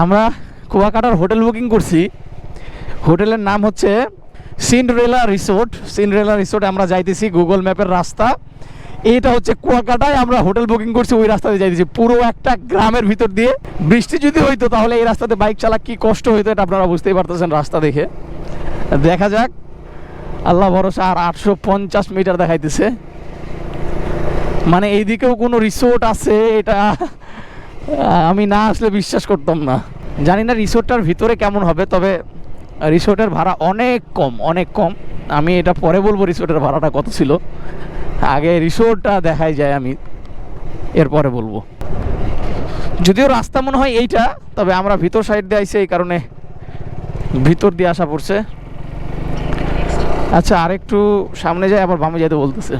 আমরা কুয়াকাটার hotel booking করছি। হোটেলের নাম হচ্ছে সিন্ডরেলা রিসোর্ট। সিন্ডরেলা রিসোর্টে আমরা যাইতেছি গুগল ম্যাপের রাস্তা। এটা হচ্ছে কুয়াকাটায় আমরা হোটেল বুকিং করছি, ওই রাস্তাতে যাইতেছি। পুরো একটা গ্রামের ভিতর দিয়ে বৃষ্টি যদি হইতো তাহলে এই রাস্তাতে বাইক চালা কি কষ্ট হইতো এটা আপনারা বুঝতেই পারতেছেন রাস্তা দেখে। দেখা যাক। আল্লাহ ভরসা, আর আটশো পঞ্চাশ মিটার দেখাইতেছে। মানে এইদিকেও কোনো রিসোর্ট আছে, এটা আমি না আসলে বিশ্বাস করতাম না। জানি না রিসোর্টটার ভিতরে কেমন হবে, তবে রিসোর্টের ভাড়া অনেক কম অনেক কম। আমি এটা পরে বলব রিসোর্টের ভাড়াটা কত ছিল। আগে রিসোর্টটা দেখাই যায় আমি, এরপরে বলব। যদিও রাস্তা মনে হয় এইটা, তবে আমরা ভিতর সাইড দিয়ে আইছি এই কারণে ভিতর দিয়ে আসা পড়ছে। আচ্ছা আরেকটু সামনে যাই, আবার বামে যেতে বলতেছে।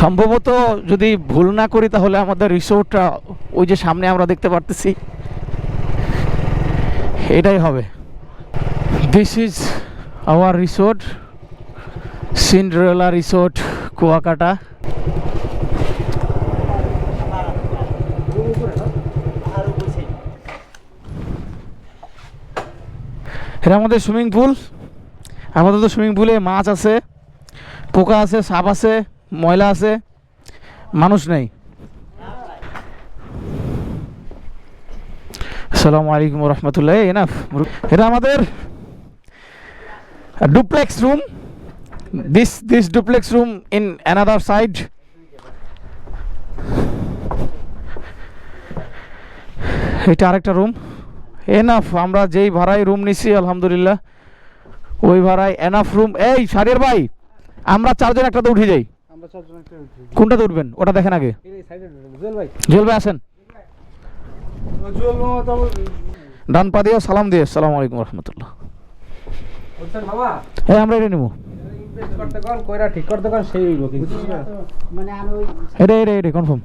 সম্ভবত যদি ভুল না করি তাহলে আমাদের রিসোর্টটা ওই যে সামনে আমরা দেখতে পারতেছি। এটাই হবে। This is our resort Cinderella resort Kuakata. এটা আমাদের সুইমিং পুল। আমাদের তো সুইমিং পুলে মাছ আছে, পোকা আছে, সাপ আছে। ময়লা আছে, মানুষ নেই। আসসালামু আলাইকুম রহমতুল্লাহ, এনাফ। এটা আমাদের duplex room. This this duplex room in another side এটা আরেকটা রুম। এনাফ, আমরা যেই ভাড়ায় রুম নিছি, আলহামদুলিল্লাহ, ওই ভাড়ায় এনাফ রুম। এই, সারিয়ার ভাই, আমরা চারজন একটাতে উঠে যাই। কোনটাতে উঠবেন? ওটা দেখেন আগে। জুয়েল ভাই। আসেন। ডান পা দিয়ে সালাম দিয়ে সালাম আলাইকুম রহমতুল্লাহ। হ্যাঁ আমরা এটা নেব। ঠিক করতে সেই মানে এটা এটা এটা কনফার্ম